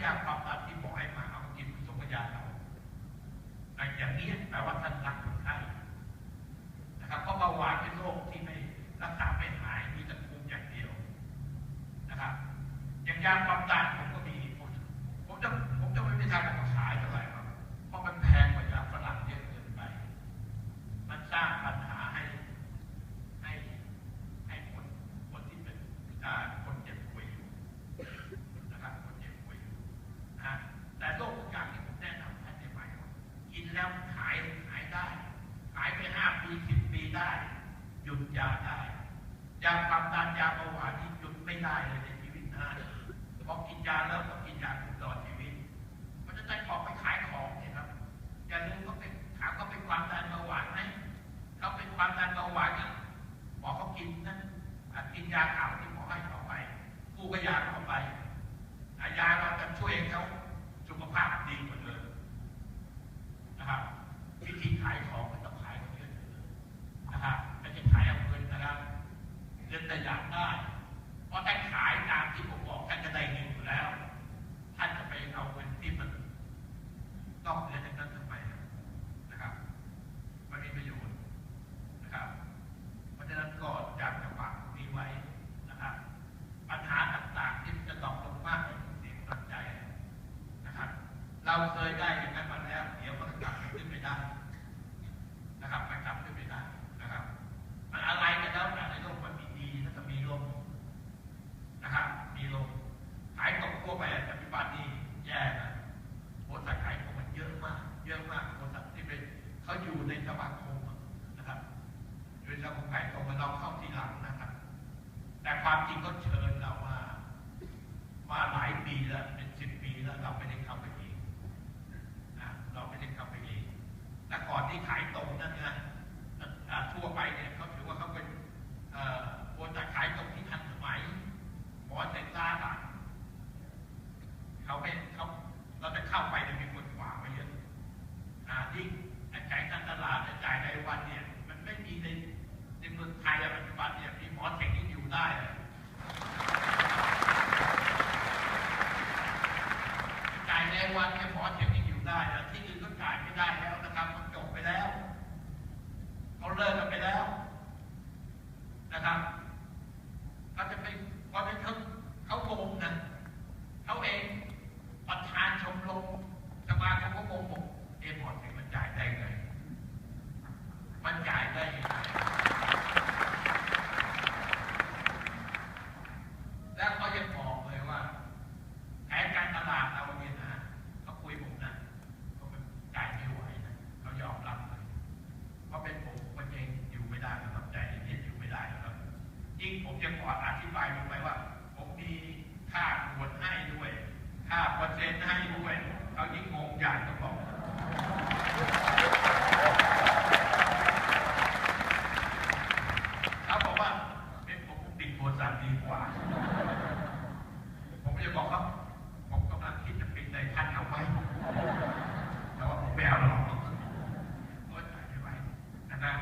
อยากปรับตัด ยาได้ยาความดันยาเบาหวานนี่หยุดไม่ได้เลยในชีวิตนะพอกินยาแล้วก็กินยาตลอดชีวิต มันจะใจของไปขายของเนี่ยครับอย่าลืมเขาเป็นถามก็เป็นความดันเบาหวานไหมเขาเป็นความดันเบาหวานเนี่หมอเขากินนะกินยาขาวที่หมอให้เขาไปกูก็ยาเขาไปยาเราจะช่วยเขา เยอะมากบริษัทที่เป็นเขาอยู่ในสมาคมนะครับโดยเฉพาะมาคมไก่ตรงเราเข้าทีหลังนะครับ แต่ความจริงก็เชิ วันแค่พอเข็มยังอยู่ได้แล้วที่อื่นก็จ่ายไม่ได้แล้วนะครับมันจบไปแล้วเขาเลิกกันไปแล้ว 5เปอร์เซ็นต์ให้ด้วยเขายิ่งงงใหญ่ต้องบอกเขาบอกว่าเป็นผมติดโทรศัพท์ดีกว่า ผมจะบอกว่าผมกำลังคิดจะปิดในท่านเอาไว้แต่ว่าผมไม่เอาหรอกก็จ่ายไม่ไหวนะนะ